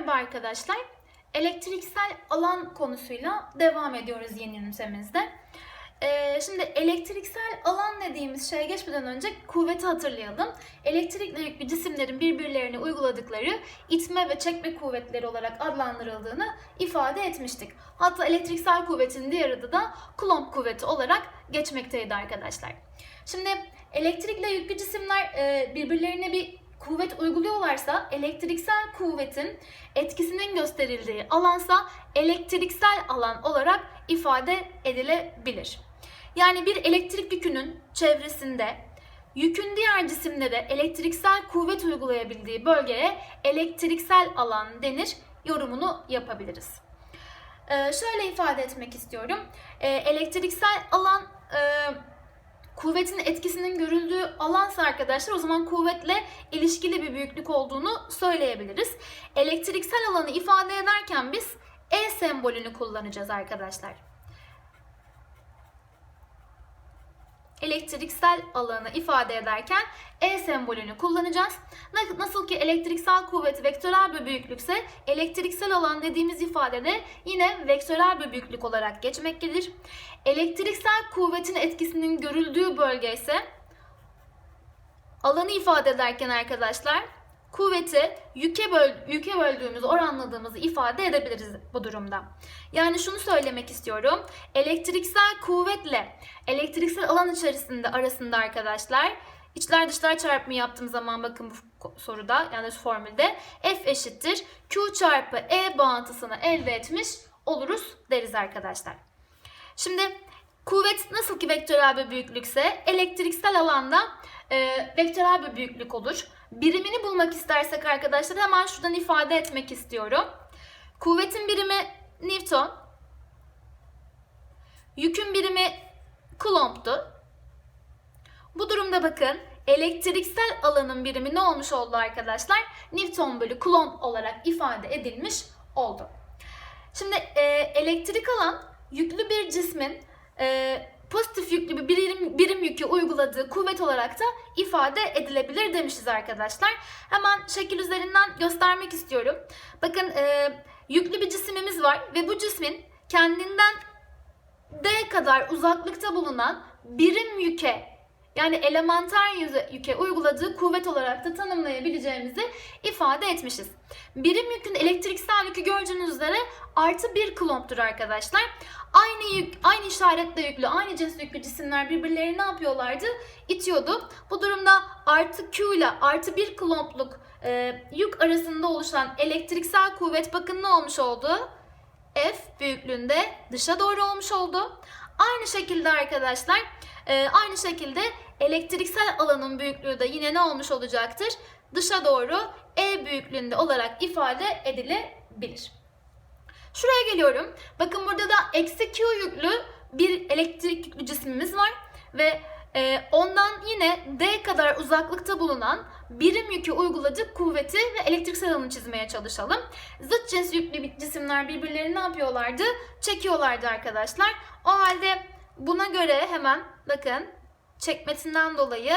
Merhaba arkadaşlar. Elektriksel alan konusuyla devam ediyoruz yeni ünitemizde. Ee, şimdi elektriksel alan dediğimiz şeye geçmeden önce kuvveti hatırlayalım. Elektrikle yüklü cisimlerin birbirlerine uyguladıkları itme ve çekme kuvvetleri olarak adlandırıldığını ifade etmiştik. Hatta elektriksel kuvvetin diğer adı da Coulomb kuvveti olarak geçmekteydi arkadaşlar. Şimdi elektrikle yüklü cisimler e, birbirlerine bir kuvvet uyguluyorlarsa elektriksel kuvvetin etkisinin gösterildiği alansa elektriksel alan olarak ifade edilebilir. Yani bir elektrik yükünün çevresinde yükün diğer cisimlere elektriksel kuvvet uygulayabildiği bölgeye elektriksel alan denir yorumunu yapabiliriz. Ee, şöyle ifade etmek istiyorum. Ee, elektriksel alan e, kuvvetin etkisinin görüldüğü alansa arkadaşlar o zaman kuvvetle ilişkili bir büyüklük olduğunu söyleyebiliriz. Elektriksel alanı ifade ederken biz E sembolünü kullanacağız arkadaşlar. Elektriksel alanı ifade ederken E sembolünü kullanacağız. Nasıl ki elektriksel kuvvet vektörel bir büyüklükse elektriksel alan dediğimiz ifadede yine vektörel bir büyüklük olarak geçmektedir. Elektriksel kuvvetin etkisinin görüldüğü bölge ise alanı ifade ederken arkadaşlar kuvveti yüke, böl yüke böldüğümüz, oranladığımızı ifade edebiliriz bu durumda. Yani şunu söylemek istiyorum. Elektriksel kuvvetle elektriksel alan içerisinde arasında arkadaşlar içler dışlar çarpımı yaptığım zaman bakın bu soruda yani şu formülde F eşittir Q çarpı E bağıntısını elde etmiş oluruz deriz arkadaşlar. Şimdi kuvvet nasıl ki vektörel bir büyüklükse elektriksel alanda e, vektörel bir büyüklük olur. Birimini bulmak istersek arkadaşlar hemen şuradan ifade etmek istiyorum. Kuvvetin birimi Newton. Yükün birimi Coulomb'du. Bu durumda bakın elektriksel alanın birimi ne olmuş oldu arkadaşlar? Newton bölü Coulomb olarak ifade edilmiş oldu. Şimdi e, elektrik alan yüklü bir cismin e, pozitif yüklü bir birim, birim yükü uyguladığı kuvvet olarak da ifade edilebilir demişiz arkadaşlar. Hemen şekil üzerinden göstermek istiyorum. Bakın e, yüklü bir cisimimiz var ve bu cismin kendinden D kadar uzaklıkta bulunan birim yüke yani elementer yüke uyguladığı kuvvet olarak da tanımlayabileceğimizi ifade etmişiz. Birim yükün elektriksel yükü gördüğünüz üzere artı bir kulomptur arkadaşlar. Aynı yük, aynı işaretle yüklü, aynı cins yüklü cisimler birbirlerini ne yapıyorlardı? İtiyordu. Bu durumda artı Q ile artı bir kulompluk e, yük arasında oluşan elektriksel kuvvet bakın ne olmuş oldu? F büyüklüğünde dışa doğru olmuş oldu. Aynı şekilde arkadaşlar e, aynı şekilde elektriksel alanın büyüklüğü de yine ne olmuş olacaktır? Dışa doğru E büyüklüğünde olarak ifade edilebilir. Şuraya geliyorum. Bakın burada da eksi Q yüklü bir elektrik yüklü cismimiz var ve e, ondan yine D kadar uzaklıkta bulunan birim yükü uyguladık kuvveti ve elektriksel alanı çizmeye çalışalım. Zıt cins yüklü cisimler birbirlerini ne yapıyorlardı? Çekiyorlardı arkadaşlar. O halde buna göre hemen bakın çekmesinden dolayı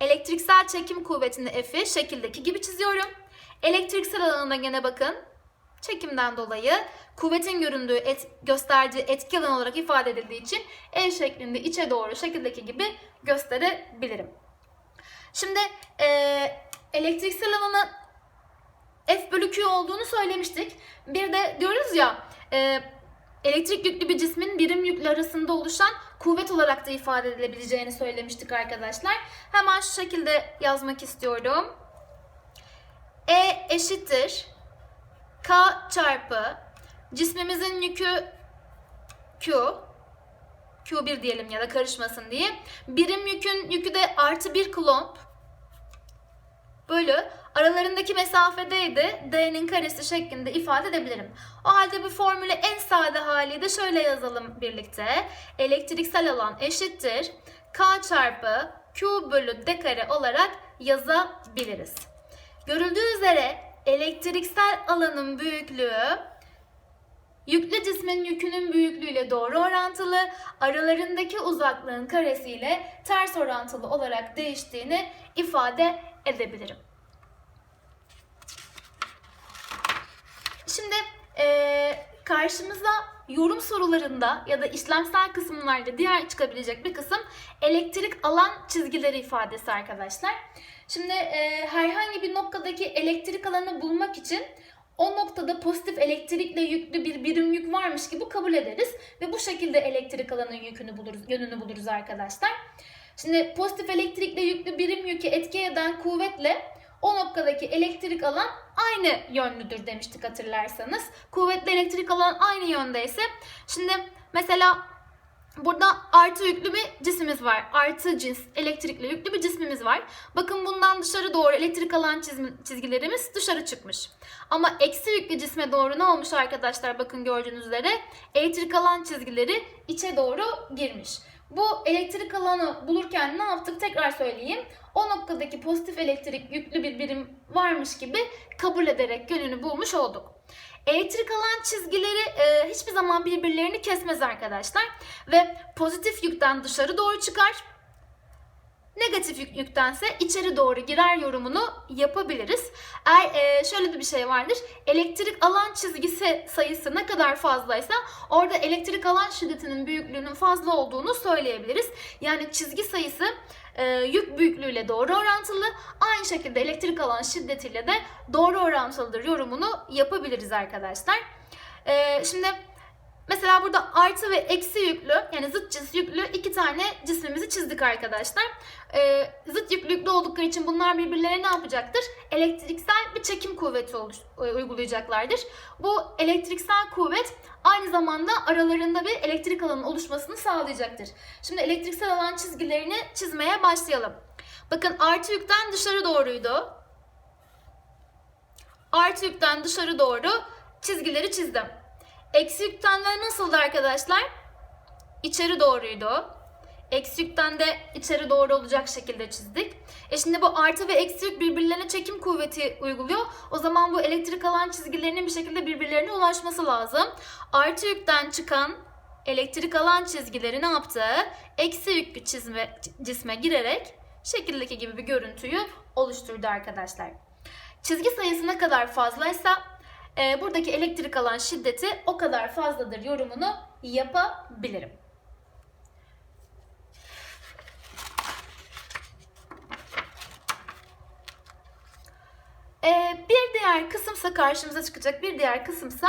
elektriksel çekim kuvvetini F'i şekildeki gibi çiziyorum. Elektriksel alanına gene bakın çekimden dolayı kuvvetin göründüğü, et, gösterdiği etki alanı olarak ifade edildiği için el şeklinde içe doğru şekildeki gibi gösterebilirim. Şimdi e, elektriksel alanı F bölü Q olduğunu söylemiştik. Bir de diyoruz ya e, elektrik yüklü bir cismin birim yükle arasında oluşan kuvvet olarak da ifade edilebileceğini söylemiştik arkadaşlar. Hemen şu şekilde yazmak istiyorum. E eşittir K çarpı cismimizin yükü Q Q1 diyelim ya da karışmasın diye. Birim yükün yükü de artı 1 kulomb bölü aralarındaki mesafedeydi D'nin karesi şeklinde ifade edebilirim. O halde bu formülü en sade hali de şöyle yazalım birlikte. Elektriksel alan eşittir. K çarpı Q bölü D kare olarak yazabiliriz. Görüldüğü üzere elektriksel alanın büyüklüğü yüklü cismin yükünün büyüklüğüyle doğru orantılı, aralarındaki uzaklığın karesiyle ters orantılı olarak değiştiğini ifade edebilirim. Karşımıza yorum sorularında ya da işlemsel kısımlarda diğer çıkabilecek bir kısım elektrik alan çizgileri ifadesi arkadaşlar. Şimdi e, herhangi bir noktadaki elektrik alanı bulmak için o noktada pozitif elektrikle yüklü bir birim yük varmış gibi kabul ederiz ve bu şekilde elektrik alanın yükünü buluruz, yönünü buluruz arkadaşlar. Şimdi pozitif elektrikle yüklü birim yükü etki eden kuvvetle o noktadaki elektrik alan aynı yönlüdür demiştik hatırlarsanız. Kuvvetli elektrik alan aynı yöndeyse şimdi mesela burada artı yüklü bir cismimiz var. Artı cins elektrikli yüklü bir cismimiz var. Bakın bundan dışarı doğru elektrik alan çizgilerimiz dışarı çıkmış. Ama eksi yüklü cisme doğru ne olmuş arkadaşlar? Bakın gördüğünüz üzere elektrik alan çizgileri içe doğru girmiş. Bu elektrik alanı bulurken ne yaptık tekrar söyleyeyim. O noktadaki pozitif elektrik yüklü bir birim varmış gibi kabul ederek yönünü bulmuş olduk. Elektrik alan çizgileri e, hiçbir zaman birbirlerini kesmez arkadaşlar ve pozitif yükten dışarı doğru çıkar. Negatif yük, yüktense içeri doğru girer yorumunu yapabiliriz. Eğer e, şöyle de bir şey vardır. Elektrik alan çizgisi sayısı ne kadar fazlaysa orada elektrik alan şiddetinin büyüklüğünün fazla olduğunu söyleyebiliriz. Yani çizgi sayısı e, yük büyüklüğüyle doğru orantılı. Aynı şekilde elektrik alan şiddetiyle de doğru orantılıdır yorumunu yapabiliriz arkadaşlar. E, şimdi Mesela burada artı ve eksi yüklü yani zıt cins yüklü iki tane cismimizi çizdik arkadaşlar. Ee, zıt yüklülüklü oldukları için bunlar birbirlerine ne yapacaktır? Elektriksel bir çekim kuvveti e, uygulayacaklardır. Bu elektriksel kuvvet aynı zamanda aralarında bir elektrik alanı oluşmasını sağlayacaktır. Şimdi elektriksel alan çizgilerini çizmeye başlayalım. Bakın artı yükten dışarı doğruydu. Artı yükten dışarı doğru çizgileri çizdim. Eksi yükten de nasıldı arkadaşlar? İçeri doğruydu. Eksi yükten de içeri doğru olacak şekilde çizdik. E şimdi bu artı ve eksi yük birbirlerine çekim kuvveti uyguluyor. O zaman bu elektrik alan çizgilerinin bir şekilde birbirlerine ulaşması lazım. Artı yükten çıkan elektrik alan çizgileri ne yaptı? Eksi yüklü çizme, cisme girerek şekildeki gibi bir görüntüyü oluşturdu arkadaşlar. Çizgi sayısı ne kadar fazlaysa e, buradaki elektrik alan şiddeti o kadar fazladır yorumunu yapabilirim. E, bir diğer kısımsa karşımıza çıkacak bir diğer kısımsa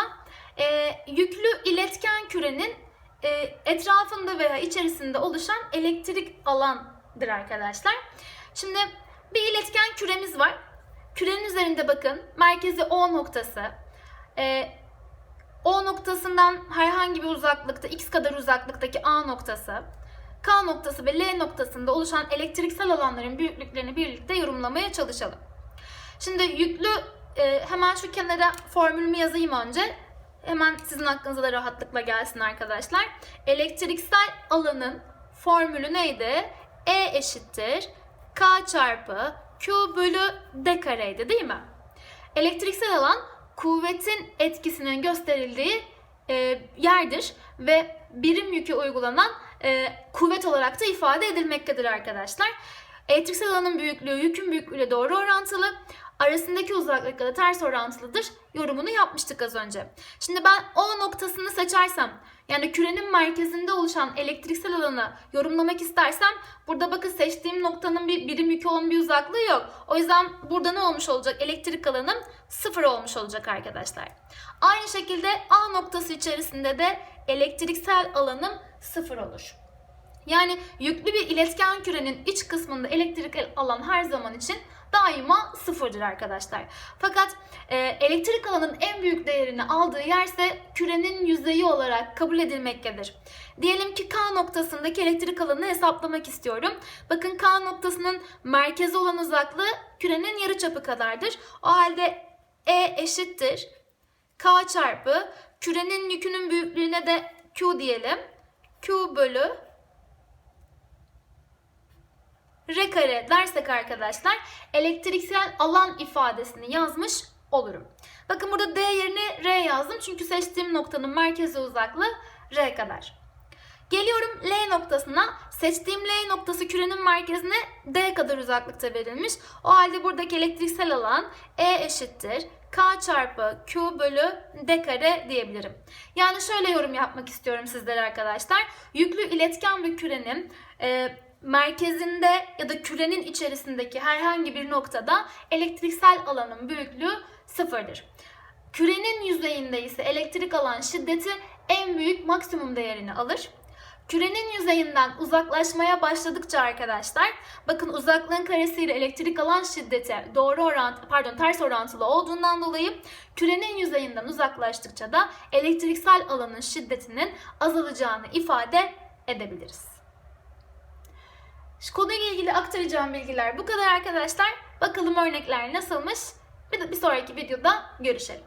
e, yüklü iletken kürenin e, etrafında veya içerisinde oluşan elektrik alandır arkadaşlar. Şimdi bir iletken küremiz var. Kürenin üzerinde bakın merkezi O noktası, e, O noktasından herhangi bir uzaklıkta, x kadar uzaklıktaki A noktası, K noktası ve L noktasında oluşan elektriksel alanların büyüklüklerini birlikte yorumlamaya çalışalım. Şimdi yüklü e, hemen şu kenara formülümü yazayım önce. Hemen sizin aklınıza da rahatlıkla gelsin arkadaşlar. Elektriksel alanın formülü neydi? E eşittir K çarpı Q bölü D kareydi değil mi? Elektriksel alan kuvvetin etkisinin gösterildiği e, yerdir ve birim yükü uygulanan e, kuvvet olarak da ifade edilmektedir arkadaşlar. Elektriksel alanın büyüklüğü yükün büyüklüğüyle doğru orantılı. Arasındaki uzaklıkla da ters orantılıdır. Yorumunu yapmıştık az önce. Şimdi ben O noktasını seçersem yani kürenin merkezinde oluşan elektriksel alanı yorumlamak istersem burada bakın seçtiğim noktanın bir birim yükü olan bir uzaklığı yok. O yüzden burada ne olmuş olacak? Elektrik alanım sıfır olmuş olacak arkadaşlar. Aynı şekilde A noktası içerisinde de elektriksel alanım sıfır olur. Yani yüklü bir iletken kürenin iç kısmında elektrik alan her zaman için daima sıfırdır arkadaşlar. Fakat e, elektrik alanın en büyük değerini aldığı yerse kürenin yüzeyi olarak kabul edilmektedir. Diyelim ki K noktasındaki elektrik alanını hesaplamak istiyorum. Bakın K noktasının merkezi olan uzaklığı kürenin yarıçapı kadardır. O halde E eşittir K çarpı kürenin yükünün büyüklüğüne de Q diyelim. Q bölü R kare dersek arkadaşlar elektriksel alan ifadesini yazmış olurum. Bakın burada D yerine R yazdım çünkü seçtiğim noktanın merkezi uzaklığı R kadar. Geliyorum L noktasına. Seçtiğim L noktası kürenin merkezine D kadar uzaklıkta verilmiş. O halde buradaki elektriksel alan E eşittir. K çarpı Q bölü D kare diyebilirim. Yani şöyle yorum yapmak istiyorum sizlere arkadaşlar. Yüklü iletken bir kürenin e, merkezinde ya da kürenin içerisindeki herhangi bir noktada elektriksel alanın büyüklüğü sıfırdır. Kürenin yüzeyinde ise elektrik alan şiddeti en büyük maksimum değerini alır. Kürenin yüzeyinden uzaklaşmaya başladıkça arkadaşlar bakın uzaklığın karesiyle elektrik alan şiddeti doğru orantı pardon ters orantılı olduğundan dolayı kürenin yüzeyinden uzaklaştıkça da elektriksel alanın şiddetinin azalacağını ifade edebiliriz. Konuyla ilgili aktaracağım bilgiler bu kadar arkadaşlar. Bakalım örnekler nasılmış? Bir, bir sonraki videoda görüşelim.